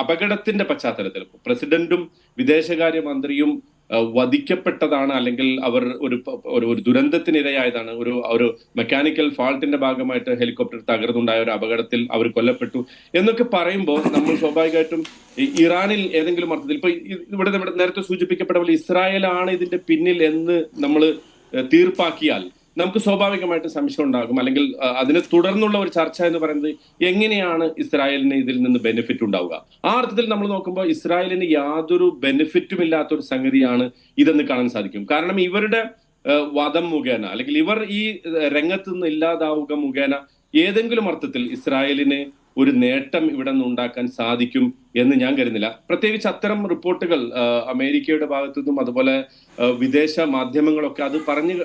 അപകടത്തിന്റെ പശ്ചാത്തലത്തിൽ പ്രസിഡന്റും വിദേശകാര്യമന്ത്രിയും വധിക്കപ്പെട്ടതാണ് അല്ലെങ്കിൽ അവർ ഒരു ഒരു ദുരന്തത്തിനിരയായതാണ്. ഒരു ഒരു മെക്കാനിക്കൽ ഫാൾട്ടിന്റെ ഭാഗമായിട്ട് ഹെലികോപ്റ്റർ തകർന്നുണ്ടായ ഒരു അപകടത്തിൽ അവർ കൊല്ലപ്പെട്ടു എന്നൊക്കെ പറയുമ്പോൾ നമ്മൾ സ്വാഭാവികമായിട്ടും ഇറാനിൽ ഏതെങ്കിലും അർത്ഥത്തിൽ ഇപ്പൊ ഇവിടെ നമ്മുടെ നേരത്തെ സൂചിപ്പിക്കപ്പെട്ട പോലെ ഇസ്രായേലാണ് ഇതിന്റെ പിന്നിൽ എന്ന് നമ്മൾ തീർപ്പാക്കിയാൽ നമുക്ക് സ്വാഭാവികമായിട്ട് സംശയം ഉണ്ടാകും. അല്ലെങ്കിൽ അതിനെ തുടർന്നുള്ള ഒരു ചർച്ച എന്ന് പറയുന്നത് എങ്ങനെയാണ് ഇസ്രായേലിന് ഇതിൽ നിന്ന് ബെനിഫിറ്റ് ഉണ്ടാവുക? ആ അർത്ഥത്തിൽ നമ്മൾ നോക്കുമ്പോൾ ഇസ്രായേലിന് യാതൊരു ബെനിഫിറ്റും ഇല്ലാത്ത ഒരു സംഗതിയാണ് ഇതെന്ന് കാണാൻ സാധിക്കും. കാരണം ഇവരുടെ വധം മുഖേന അല്ലെങ്കിൽ ഇവർ ഈ രംഗത്ത് നിന്ന് ഇല്ലാതാവുക മുഖേന ഏതെങ്കിലും അർത്ഥത്തിൽ ഇസ്രായേലിന് ഒരു നേട്ടം ഇവിടെ നിന്ന് ഉണ്ടാക്കാൻ സാധിക്കും എന്ന് ഞാൻ കരുതുന്നില്ല. പ്രത്യേകിച്ച് അത്തരം റിപ്പോർട്ടുകൾ അമേരിക്കയുടെ ഭാഗത്തു നിന്നും അതുപോലെ വിദേശ മാധ്യമങ്ങളൊക്കെ അത് പറഞ്ഞ്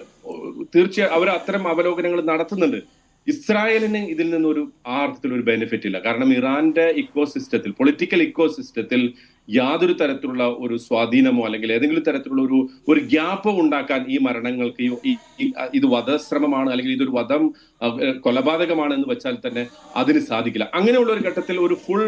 തീർച്ചയായും അവർ അത്തരം അവലോകനങ്ങൾ നടത്തുന്നുണ്ട്. ഇസ്രായേലിന് ഇതിൽ നിന്നൊരു ആ അർത്ഥത്തിൽ ഒരു ബെനിഫിറ്റ് ഇല്ല. കാരണം ഇറാന്റെ ഇക്കോ സിസ്റ്റത്തിൽ പൊളിറ്റിക്കൽ ഇക്കോ സിസ്റ്റത്തിൽ യാതൊരു തരത്തിലുള്ള ഒരു സ്വാധീനമോ അല്ലെങ്കിൽ ഏതെങ്കിലും തരത്തിലുള്ള ഒരു ഒരു ഗ്യാപ്പോ ഉണ്ടാക്കാൻ ഈ മരണങ്ങൾക്ക് ഇത് വധശ്രമമാണ് അല്ലെങ്കിൽ ഇതൊരു വധം കൊലപാതകമാണ് എന്ന് വെച്ചാൽ തന്നെ അതിന് സാധിക്കില്ല. അങ്ങനെയുള്ള ഒരു ഘട്ടത്തിൽ ഒരു ഫുൾ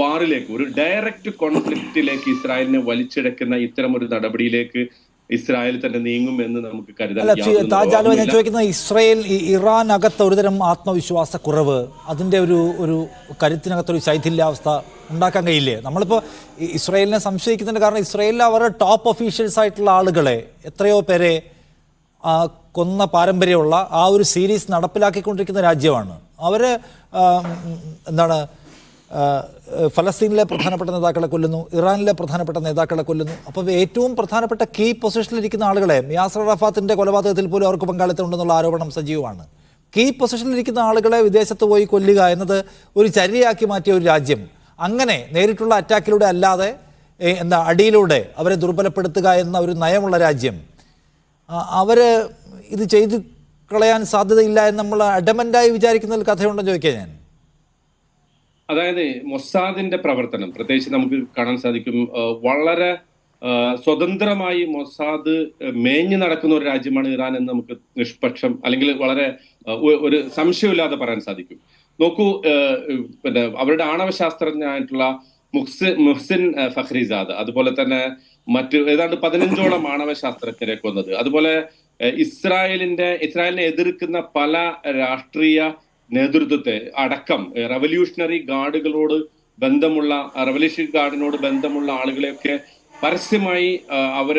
വാറിലേക്ക് ഒരു ഡയറക്റ്റ് കോൺഫ്ലിക്റ്റിലേക്ക് ഇസ്രായേലിനെ വലിച്ചെടുക്കുന്ന ഇത്തരം ഒരു നടപടിയിലേക്ക് ഇസ്രായേൽ തന്നെ നീങ്ങും എന്ന് നമുക്ക് കരുതാൻ ചോദിക്കുന്ന ഞാൻ ചോദിക്കുന്നത് ഇസ്രായേൽ ഇറാൻ അകത്ത് ഒരുതരം ആത്മവിശ്വാസ കുറവ് അതിന്റെ ഒരു ഒരു കരുത്തിനകത്തൊരു ശൈഥില്യാവസ്ഥ ഉണ്ടാക്കാൻ കഴിയില്ലേ? നമ്മളിപ്പോൾ ഇസ്രായേലിനെ സംശയിക്കുന്നതിന് കാരണം ഇസ്രായേലിൽ അവരുടെ ടോപ്പ് ഒഫീഷ്യൽസ് ആയിട്ടുള്ള ആളുകളെ എത്രയോ പേരെ കൊന്ന പാരമ്പര്യമുള്ള ആ ഒരു സീരീസ് നടപ്പിലാക്കിക്കൊണ്ടിരിക്കുന്ന രാജ്യമാണ്. അവർ എന്താണ് ഫലസ്തീനിലെ പ്രധാനപ്പെട്ട നേതാക്കളെ കൊല്ലുന്നു ഇറാനിലെ പ്രധാനപ്പെട്ട നേതാക്കളെ കൊല്ലുന്നു. അപ്പോൾ ഏറ്റവും പ്രധാനപ്പെട്ട കീ പൊസിഷനിലിരിക്കുന്ന ആളുകളെ യാസർ റഫാത്തിന്റെ കൊലപാതകത്തിൽ പോലും അവർക്ക് പങ്കാളിത്തം ഉണ്ടെന്നുള്ള ആരോപണം സജീവമാണ്. കീ പൊസിഷനിലിരിക്കുന്ന ആളുകളെ വിദേശത്ത് പോയി കൊല്ലുക എന്നത് ഒരു ചര്യയാക്കി മാറ്റിയ ഒരു രാജ്യം. അങ്ങനെ നേരിട്ടുള്ള അറ്റാക്കിലൂടെ അല്ലാതെ എന്താ അടിയിലൂടെ അവരെ ദുർബലപ്പെടുത്തുക എന്ന ഒരു നയമുള്ള രാജ്യം. അവർ ഇത് ചെയ്തു കളയാൻ സാധ്യതയില്ല എന്ന് നമ്മൾ അഡമന്റായി വിചാരിക്കുന്നതിൽ കഥയുണ്ടെന്ന് ചോദിക്കാം ഞാൻ. അതായത് മൊസാദിന്റെ പ്രവർത്തനം. പ്രത്യേകിച്ച് നമുക്ക് കാണാൻ സാധിക്കും വളരെ സ്വതന്ത്രമായി മൊസാദ് മേഞ്ഞു നടക്കുന്ന ഒരു രാജ്യമാണ് ഇറാൻ എന്ന് നമുക്ക് നിഷ്പക്ഷം അല്ലെങ്കിൽ വളരെ ഒരു സംശയമില്ലാതെ പറയാൻ സാധിക്കും. നോക്കൂ പിന്നെ അവരുടെ ആണവശാസ്ത്രജ്ഞനായിട്ടുള്ള മുഹ്സിൻ മുഹ്സിൻ ഫഹ്രിസാദ് അതുപോലെ തന്നെ മറ്റു ഏതാണ്ട് പതിനഞ്ചോളം ആണവശാസ്ത്രജ്ഞരെ കൊന്നത്. അതുപോലെ ഇസ്രായേലിന്റെ ഇസ്രായേലിനെ എതിർക്കുന്ന പല രാഷ്ട്രീയ നേതൃത്വത്തെ അടക്കം റവല്യൂഷണറി ഗാർഡുകളോട് ബന്ധമുള്ള റവല്യൂഷണറി ഗാർഡിനോട് ബന്ധമുള്ള ആളുകളെയൊക്കെ പരസ്യമായി അവർ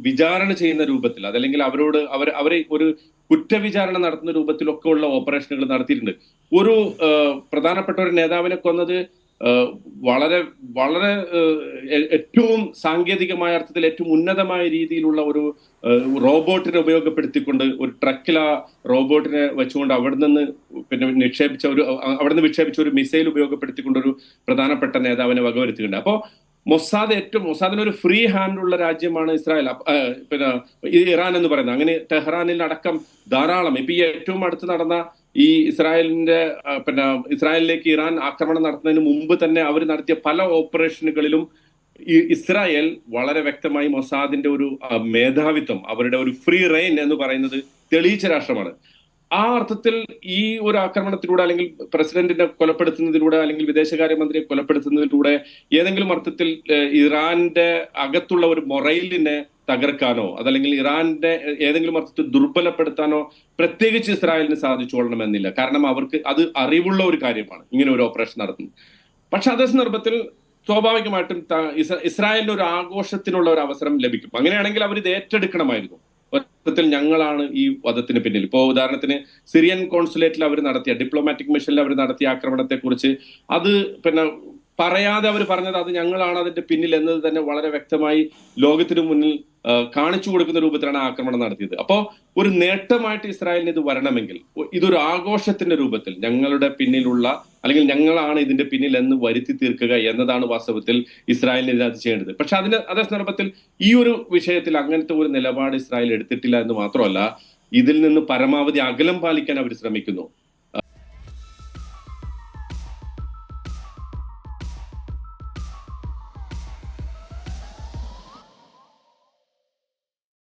വിചാരണ ചെയ്യുന്ന രൂപത്തിൽ അതല്ലെങ്കിൽ അവരോട് അവർ അവരെ ഒരു കുറ്റവിചാരണ നടത്തുന്ന രൂപത്തിലൊക്കെ ഉള്ള ഓപ്പറേഷനുകൾ നടത്തിയിട്ടുണ്ട്. ഒരു പ്രധാനപ്പെട്ട ഒരു നേതാവിനെ കൊന്നത് വളരെ വളരെ ഏറ്റവും സാങ്കേതികമായ അർത്ഥത്തിൽ ഏറ്റവും ഉന്നതമായ രീതിയിലുള്ള ഒരു റോബോട്ടിനെ ഉപയോഗപ്പെടുത്തിക്കൊണ്ട് ഒരു ട്രക്കിൽ ആ റോബോട്ടിനെ വെച്ചുകൊണ്ട് അവിടെ നിന്ന് പിന്നെ നിക്ഷേപിച്ച ഒരു അവിടെ നിന്ന് വിക്ഷേപിച്ച ഒരു മിസൈൽ ഉപയോഗപ്പെടുത്തിക്കൊണ്ട് ഒരു പ്രധാനപ്പെട്ട നേതാവിനെ വകവരുത്തിയിട്ടുണ്ട്. അപ്പോ മൊസാദ് ഏറ്റവും മൊസാദിന് ഒരു ഫ്രീ ഹാൻഡുള്ള രാജ്യമാണ് ഇസ്രായേൽ. പിന്നെ ഇറാൻ എന്ന് പറയുന്നത്. അങ്ങനെ ടെഹ്റാനിൽ അടക്കം ധാരാളം. ഇപ്പൊ ഈ ഏറ്റവും അടുത്ത് നടന്ന ഈ ഇസ്രായേലിന്റെ പിന്നെ ഇസ്രായേലിലേക്ക് ഇറാൻ ആക്രമണം നടത്തുന്നതിന് മുമ്പ് തന്നെ അവർ നടത്തിയ പല ഓപ്പറേഷനുകളിലും ഈ ഇസ്രായേൽ വളരെ വ്യക്തമായി മൊസാദിന്റെ ഒരു മേധാവിത്വം അവരുടെ ഒരു ഫ്രീ റെയിൻ എന്ന് പറയുന്നത് തെളിയിച്ച രാഷ്ട്രമാണ്. ആ അർത്ഥത്തിൽ ഈ ഒരു ആക്രമണത്തിലൂടെ അല്ലെങ്കിൽ പ്രസിഡന്റിനെ കൊലപ്പെടുത്തുന്നതിലൂടെ അല്ലെങ്കിൽ വിദേശകാര്യമന്ത്രിയെ കൊലപ്പെടുത്തുന്നതിലൂടെ ഏതെങ്കിലും അർത്ഥത്തിൽ ഇറാന്റെ അകത്തുള്ള ഒരു മൊറൈലിനെ തകർക്കാനോ അതല്ലെങ്കിൽ ഇറാന്റെ ഏതെങ്കിലും അർത്ഥത്തിൽ ദുർബലപ്പെടുത്താനോ പ്രത്യേകിച്ച് ഇസ്രായേലിന് സാധിച്ചുകൊള്ളണമെന്നില്ല. കാരണം അവർക്ക് അത് അറിവുള്ള ഒരു കാര്യമാണ്. ഇങ്ങനെ ഒരു ഓപ്പറേഷൻ നടത്തുന്നത്. പക്ഷെ അതേ സന്ദർഭത്തിൽ സ്വാഭാവികമായിട്ടും ഇസ്രായേലിന് ഒരു ആഘോഷത്തിനുള്ള ഒരു അവസരം ലഭിക്കും. അങ്ങനെയാണെങ്കിൽ അവർ ഇത് ഏറ്റെടുക്കണമായിരുന്നു. ഒരർത്ഥത്തിൽ ഞങ്ങളാണ് ഈ വധത്തിന് പിന്നിൽ. ഇപ്പോ ഉദാഹരണത്തിന് സിറിയൻ കോൺസുലേറ്റിൽ അവർ നടത്തിയ ഡിപ്ലോമാറ്റിക് മിഷനിൽ അവർ നടത്തിയ ആക്രമണത്തെ കുറിച്ച് അത് പിന്നെ പറയാതെ അവർ പറഞ്ഞത് അത് ഞങ്ങളാണ് അതിന്റെ പിന്നിൽ എന്നത് തന്നെ വളരെ വ്യക്തമായി ലോകത്തിനു മുന്നിൽ കാണിച്ചു കൊടുക്കുന്ന രൂപത്തിലാണ് ആക്രമണം നടത്തിയത്. അപ്പോൾ ഒരു നേട്ടമായിട്ട് ഇസ്രായേലിന് ഇത് വരണമെങ്കിൽ ഇതൊരു ആഘോഷത്തിന്റെ രൂപത്തിൽ ഞങ്ങളുടെ പിന്നിലുള്ള അല്ലെങ്കിൽ ഞങ്ങളാണ് ഇതിന്റെ പിന്നിൽ എന്ന് വരുത്തി തീർക്കുക എന്നതാണ് വാസ്തവത്തിൽ ഇസ്രായേലിന് ഇതിനകത്ത് ചെയ്യേണ്ടത്. പക്ഷെ അതിന് അതേ സന്ദർഭത്തിൽ ഈ ഒരു വിഷയത്തിൽ അങ്ങനത്തെ ഒരു നിലപാട് ഇസ്രായേൽ എടുത്തിട്ടില്ല എന്ന് മാത്രമല്ല ഇതിൽ നിന്ന് പരമാവധി അകലം പാലിക്കാൻ അവർ ശ്രമിക്കുന്നു.